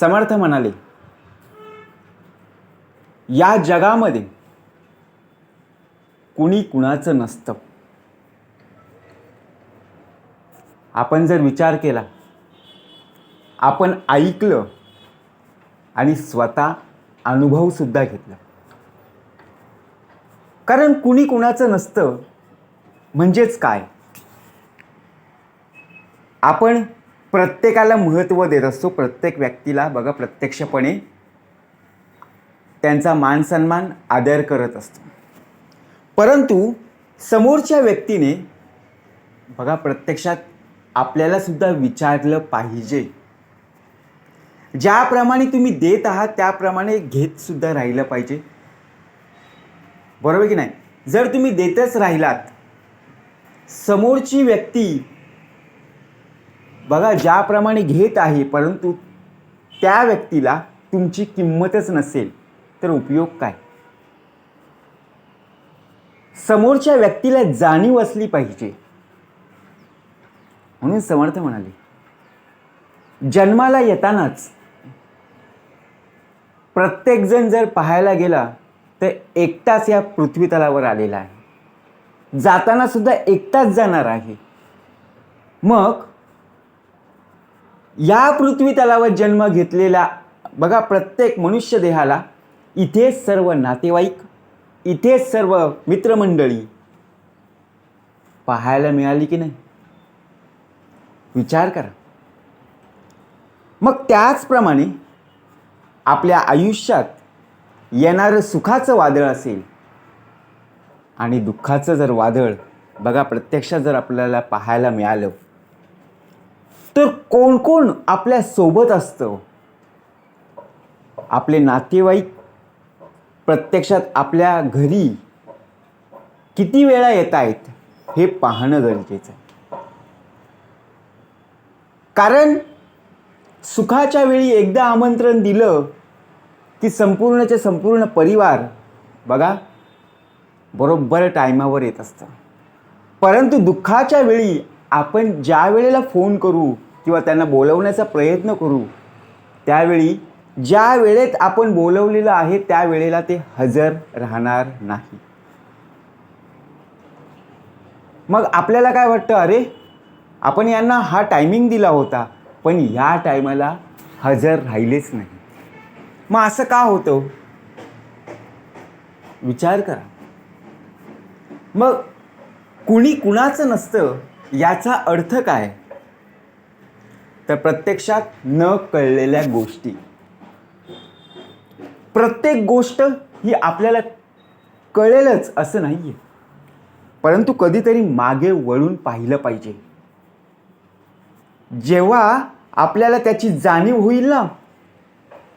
समर्थ म्हणाले या जगामध्ये कुणी कुणाचं नसतं. आपण जर विचार केला आपण ऐकलं आणि स्वतः अनुभवसुद्धा घेतला. कारण कुणी कुणाचं नसतं म्हणजेच काय? आपण प्रत्येकाला महत्त्व देत असतो. प्रत्येक व्यक्तीला बघा प्रत्यक्षपणे त्यांचा मान सन्मान आदर करत असतो. परंतु समोरच्या व्यक्तीने बघा प्रत्यक्षात आपल्यालासुद्धा विचारलं पाहिजे. ज्याप्रमाणे तुम्ही देत आहात त्याप्रमाणे घेतसुद्धा राहिलं पाहिजे. बरोबर की नाही? जर तुम्ही देतच राहिलात समोरची व्यक्ती बघा ज्याप्रमाणे घेत आहे परंतु त्या व्यक्तीला तुमची किंमतच नसेल तर उपयोग काय? समोरच्या व्यक्तीला जाणीव असली पाहिजे. म्हणून समर्थ म्हणाले जन्माला येतानाच प्रत्येकजण जर पाहायला गेला तर एकटाच या पृथ्वीतलावर आलेला आहे. जाताना सुद्धा एकटाच जाणार आहे. मग या पृथ्वी तलावर जन्म घेतलेला बघा प्रत्येक मनुष्य देहाला इथेच सर्व नातेवाईक इथेच सर्व मित्रमंडळी पाहायला मिळाली की नाही? विचार करा. मग त्याचप्रमाणे आपल्या आयुष्यात येणारं सुखाचं वादळ असेल आणि दुःखाचं जर वादळ बघा प्रत्यक्षात जर आपल्याला पाहायला मिळालं तर कोण कोण आपल्यासोबत असतं? आपले नातेवाईक प्रत्यक्षात आपल्या घरी किती वेळा येत आहेत हे पाहणं गरजेचं आहे. कारण सुखाच्या वेळी एकदा आमंत्रण दिलं की संपूर्णचे संपूर्ण परिवार बघा बरोबर टायमावर येत असतं. परंतु दुःखाच्या वेळी आपण ज्या वेळेला फोन करू किंवा त्यांना बोलवण्याचा प्रयत्न करू त्यावेळी ज्या वेळेत आपण बोलवलेलं आहे त्या वेळेला ते हजर राहणार नाही. मग आपल्याला काय वाटतं? अरे आपण यांना हा टायमिंग दिला होता पण या टायमाला हजर राहिलेच नाही. मग असं का होतं? विचार करा. मग कुणी कुणाचं नसतं याचा अर्थ काय? तर प्रत्यक्षात न कळलेल्या गोष्टी. प्रत्येक गोष्ट ही आपल्याला कळेलच असं नाही आहे परंतु कधीतरी मागे वळून पाहिलं पाहिजे. जेव्हा आपल्याला त्याची जाणीव होईल ना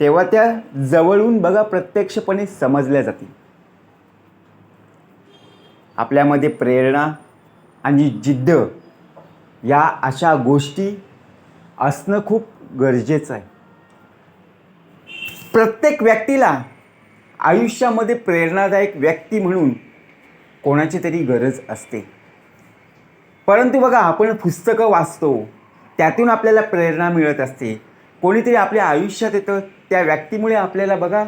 तेव्हा त्या जवळून बघा प्रत्यक्षपणे समजल्या जातील. आपल्यामध्ये प्रेरणा आणि जिद्द या अशा गोष्टी असणं खूप गरजेचं आहे. प्रत्येक व्यक्तीला आयुष्यामध्ये प्रेरणादायक व्यक्ती म्हणून कोणाची तरी गरज असते. परंतु बघा आपण पुस्तकं वाचतो त्यातून आपल्याला प्रेरणा मिळत असते. कोणीतरी आपल्या आयुष्यात येतं त्या व्यक्तीमुळे आपल्याला बघा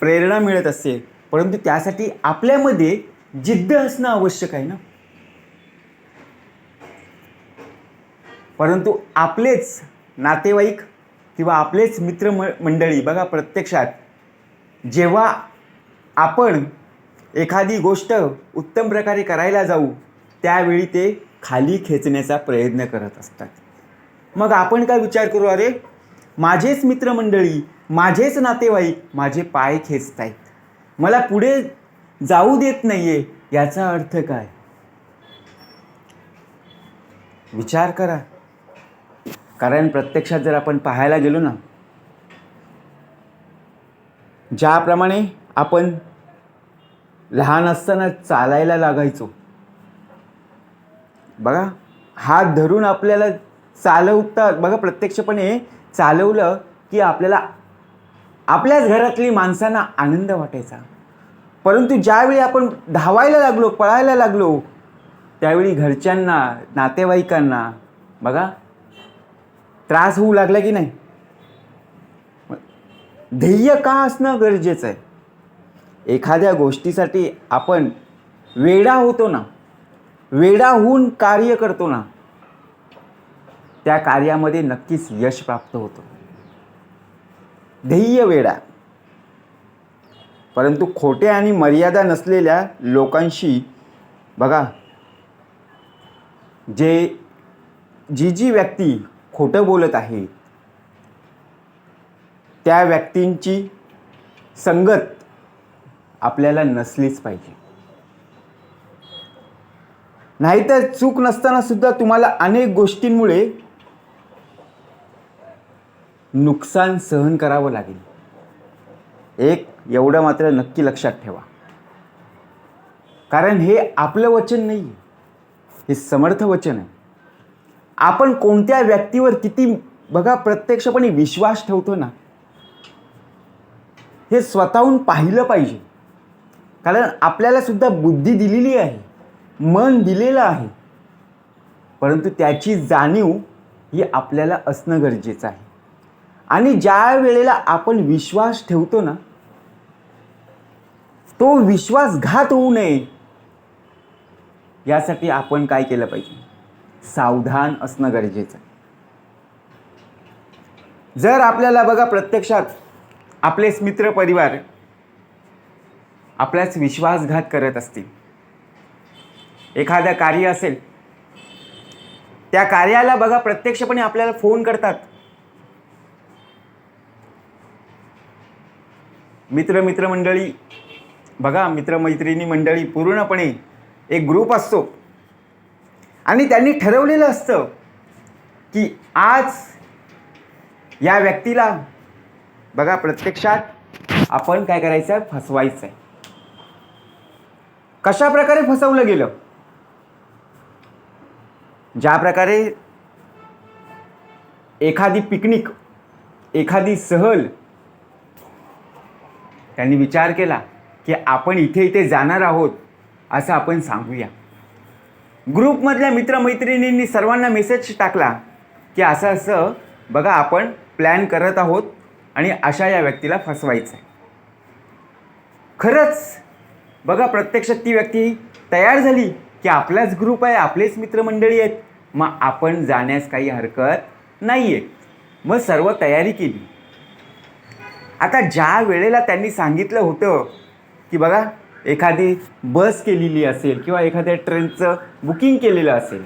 प्रेरणा मिळत असते. परंतु त्यासाठी आपल्यामध्ये जिद्द असणं आवश्यक आहे ना? परंतु आपलेच नातेवाईक किंवा आपलेच मित्र म मंडळी बघा प्रत्यक्षात जेव्हा आपण एखादी गोष्ट उत्तम प्रकारे करायला जाऊ त्यावेळी ते खाली खेचण्याचा प्रयत्न करत असतात. मग आपण काय विचार करू? अरे माझेच मित्रमंडळी माझेच नातेवाईक माझे पाय खेचत आहेत मला पुढे जाऊ देत नाही आहे याचा अर्थ काय? विचार करा. कारण प्रत्यक्षात जर आपण पाहायला गेलो ना ज्याप्रमाणे आपण लहान असताना चालायला लागायचो बघा हात धरून आपल्याला चालवता बघा प्रत्यक्षपणे चालवलं की आपल्याला आपल्याच घरातली माणसांना आनंद वाटायचा. परंतु ज्यावेळी आपण धावायला लागलो पळायला लागलो त्यावेळी घरच्यांना नातेवाईकांना बघा त्रास होऊ लागला की नाही? ध्येय का असणं गरजेचं आहे? एखाद्या गोष्टीसाठी आपण वेडा होतो ना वेडा होऊन कार्य करतो ना त्या कार्यामध्ये नक्कीच यश प्राप्त होतं. ध्येय वेडा. परंतु खोटे आणि मर्यादा नसलेल्या लोकांशी बघा जे जी जी व्यक्ती खोटं बोलत आहे. त्या व्यक्तींची संगत आपल्याला नसलीच पाहिजे. नाहीतर चूक नसताना सुद्धा तुम्हाला अनेक गोष्टींमुळे नुकसान सहन करावं लागेल. एक एवढं मात्र नक्की लक्षात ठेवा. कारण हे आपलं वचन नाही आहे हे समर्थ वचन आहे. आपण कोणत्या व्यक्तीवर किती बघा प्रत्यक्षपणे विश्वास ठेवतो ना हे स्वतःहून पाहिलं पाहिजे. कारण आपल्याला सुद्धा बुद्धी दिलेली आहे मन दिलेलं आहे. परंतु त्याची जाणीव ही आपल्याला असणं गरजेचं आहे. आणि ज्या वेळेला आपण विश्वास ठेवतो ना तो विश्वासघात होऊ नये. यासाठी आपण काय केलं पाहिजे? सावधान असणं गरजेचं आहे. जर आपल्याला बघा प्रत्यक्षात आपलेच मित्र परिवार आपल्याच विश्वासघात करत असतील. एखादं कार्य असेल त्या कार्याला बघा प्रत्यक्षपणे आपल्याला फोन करतात. मित्र मित्रमंडळी बघा मित्रमैत्रिणी मंडळी पूर्णपणे एक ग्रुप असतो. आणि त्यांनी ठरवलेलं असतं की आज या व्यक्तीला बघा प्रत्यक्षात आपण काय करायचं? आहे फसवायचं आहे कशा प्रकारे फसवलं गेलं? ज्या प्रकारे एखादी पिकनिक एखादी सहल त्यांनी विचार केला की आपण इथे इथे जाणार आहोत असं आपण सांगूया. ग्रुपमधल्या मित्रमैत्रिणींनी सर्वांना मेसेज टाकला की असं असं बघा आपण प्लॅन करत आहोत आणि अशा या व्यक्तीला फसवायचं आहे खरंच बघा प्रत्यक्षात ती व्यक्ती तयार झाली की आपलाच ग्रुप आहे आपलेच मित्रमंडळी आहेत. मग आपण जाण्यास काही हरकत नाही आहे मग सर्व तयारी केली. आता ज्या वेळेला त्यांनी सांगितलं होतं की बघा एखादी बस केलेली असेल किंवा एखाद्या ट्रेनचं बुकिंग केलेलं असेल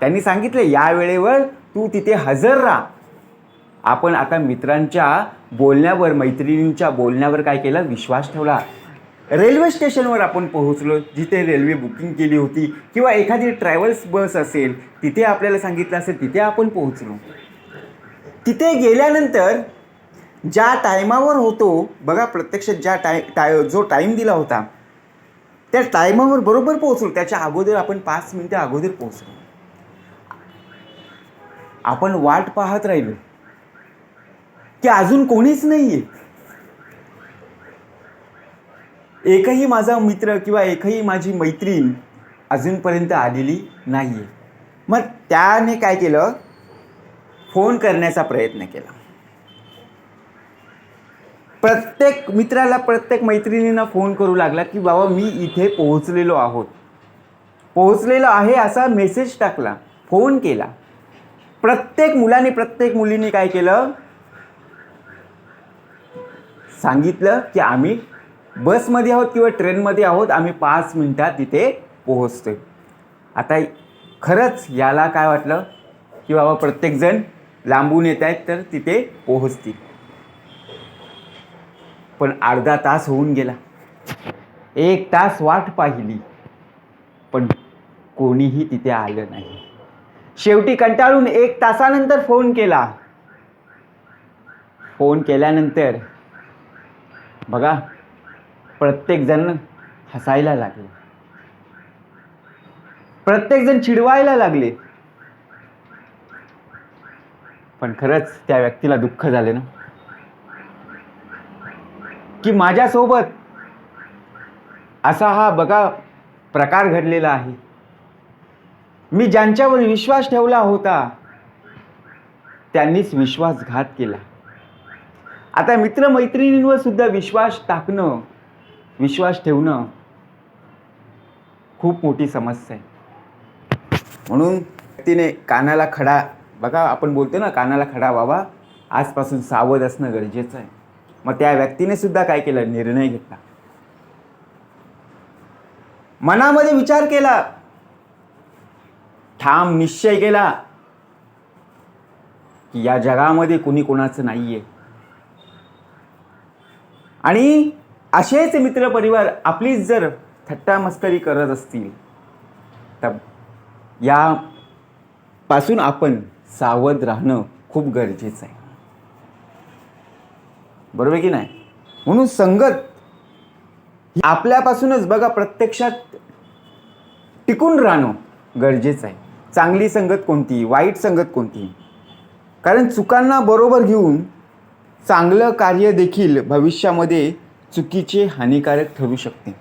त्यांनी सांगितलं या वेळेवर तू तिथे हजर राहा. आपण आता मित्रांच्या बोलण्यावर मैत्रिणींच्या बोलण्यावर काय केलं? विश्वास ठेवला. रेल्वे स्टेशनवर आपण पोहोचलो जिथे रेल्वे बुकिंग केली होती किंवा एखादी ट्रॅव्हल्स बस असेल तिथे आपल्याला सांगितलं असेल तिथे आपण पोहोचलो. तिथे गेल्यानंतर ज्या टायमावर होतो बघा प्रत्यक्ष ज्या टाय टाय जो टाईम दिला होता त्या टायमावर बरोबर पोहोचलो. त्याच्या अगोदर आपण पाच मिनटं अगोदर पोहोचलो. आपण वाट पाहत राहिलो. की अजून कोणीच नाही आहे एकही माझा मित्र किंवा एकही माझी मैत्रीण अजूनपर्यंत आलेली नाही आहे मग त्याने काय केलं? फोन करण्याचा प्रयत्न केला. प्रत्येक मित्राला प्रत्येक मैत्रिणींना फोन करू लागला की बाबा मी इथे पोहोचलेलो आहोत. पोहोचलेलो आहे असा मेसेज टाकला फोन केला. प्रत्येक मुलाने प्रत्येक मुलीने काय केलं? सांगितलं की आम्ही बसमध्ये आहोत किंवा ट्रेनमध्ये आहोत आम्ही पाच मिनटात तिथे पोहोचतोय. आता खरंच याला काय वाटलं? की बाबा प्रत्येकजण लांबून येत आहेत तर तिथे पोहोचतील. पण अर्धा तास होऊन गेला. एक तास वाट पाहिली पण कोणीही तिथे आलं नाही. शेवटी कंटाळून एक तासानंतर फोन केला. फोन केल्यानंतर बघा प्रत्येकजण हसायला लागले. प्रत्येकजण चिडवायला लागले. पण खरंच त्या व्यक्तीला दुःख झाले ना? की माझ्यासोबत असा हा बघा प्रकार घडलेला आहे. मी ज्यांच्यावर विश्वास ठेवला होता त्यांनीच विश्वासघात केला. आता मित्रमैत्रिणींवर सुद्धा विश्वास टाकणं विश्वास ठेवणं खूप मोठी समस्या आहे. म्हणून तिने कानाला खडा बघा आपण बोलतो ना कानाला खडा व्हावा आजपासून सावध असणं गरजेचं आहे. मग त्या व्यक्तीने सुद्धा काय केलं? निर्णय घेतला. मनामध्ये विचार केला. ठाम निश्चय केला. की या जगामध्ये कुणी कोणाचं नाहीये. आणि असेच मित्रपरिवार आपलीच जर थट्टा मस्करी करत असतील तर या पासून आपण सावध राहणं खूप गरजेचं आहे. बरोबर की नाही? म्हणून संगत ही आपल्यापासूनच बघा प्रत्यक्षात टिकून राहणं गरजेचं आहे. चांगली संगत कोणती? वाईट संगत कोणती? कारण चुकांना बरोबर घेऊन चांगलं कार्य देखील भविष्यामध्ये चुकीचे हानिकारक ठरू शकते.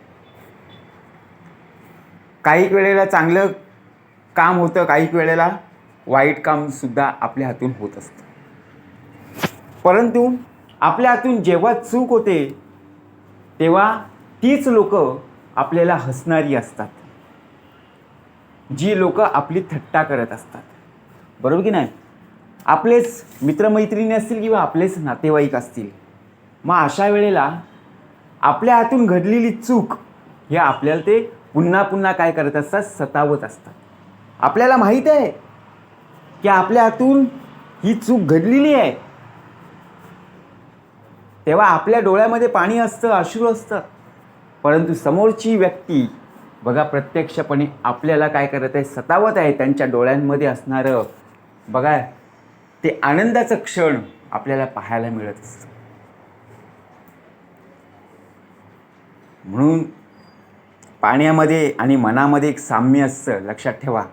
काही वेळेला चांगलं काम होतं काही वेळेला वाईट काम सुद्धा आपल्या हातून होत असतं. परंतु आपल्या हातून जेव्हा चूक होते तेव्हा तीच लोक आपल्याला हसणारी असतात. जी लोक आपली थट्टा करत असतात. बरोबर की नाही? आपलेच मित्रमैत्रिणी असतील किंवा आपलेच नातेवाईक असतील. मग अशा वेळेला आपल्या हातून घडलेली चूक हे आपल्याला ते पुन्हा पुन्हा काय करत असतात? सतावत असतात. आपल्याला माहीत आहे की आपल्या हातून ही चूक घडलेली आहे. तेव्हा आपल्या डोळ्यामध्ये पाणी असतं अश्रू असतं. परंतु समोरची व्यक्ती बघा प्रत्यक्षपणे आपल्याला काय करत आहे सतावत आहे त्यांच्या डोळ्यांमध्ये असणारं. बघा ते आनंदाचं क्षण आपल्याला पाहायला मिळत असतं. म्हणून पाण्यामध्ये आणि मनामध्ये एक साम्य असतं लक्षात ठेवा.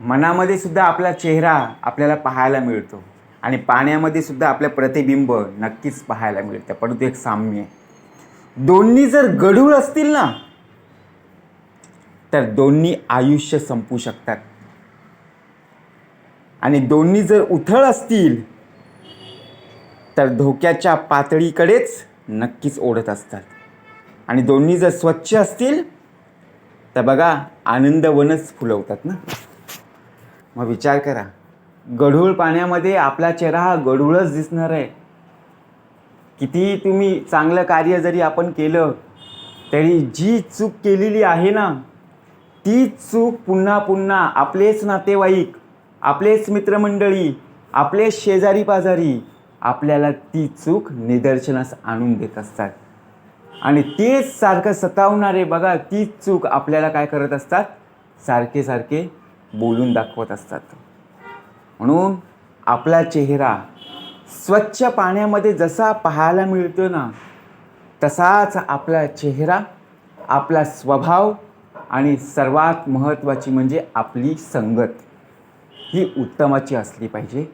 मनामध्ये सुद्धा आपला चेहरा आपल्याला पाहायला मिळतो. आणि पाण्यामध्ये सुद्धा आपलं प्रतिबिंब नक्कीच पाहायला मिळतं. परंतु एक साम्य आहे. दोन्ही जर गढूळ असतील ना तर दोन्ही आयुष्य संपू शकतात. आणि दोन्ही जर उथळ असतील तर धोक्याच्या पातळीकडेच नक्कीच ओढत असतात. आणि दोन्ही जर स्वच्छ असतील तर बघा आनंदवनच फुलवतात ना. मग विचार करा गढूळ पाण्यामध्ये आपला चेहरा हा गढूळच दिसणार आहे. किती तुम्ही चांगलं कार्य जरी आपण केलं तरी जी चूक केलेली आहे ना ती चूक पुन्हा पुन्हा आपलेच नातेवाईक आपलेच मित्रमंडळी आपलेच शेजारी पाजारी आपल्याला ती चूक निदर्शनास आणून देत असतात. आणि तेच सारखं सतावणारे बघा तीच चूक आपल्याला काय करत असतात? सारखे सारखे बोलून दाखवत असतात. म्हणून आपला चेहरा स्वच्छ पाण्यामध्ये जसा पाहायला मिळतो ना तसाच आपला चेहरा आपला स्वभाव आणि सर्वात महत्त्वाची म्हणजे आपली संगत ही उत्तमाची असली पाहिजे.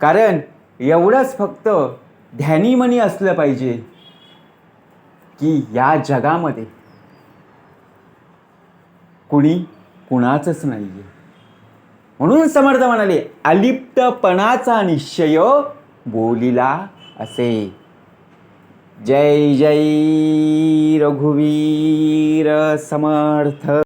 कारण एवढंच फक्त ध्यानीमनी असलं पाहिजे की या जगामध्ये कुणी कुणाचंच नाही आहे म्हणून समर्थ म्हणाले अलिप्तपणाचा निश्चय बोलिला असे. जय जय रघुवीर समर्थ.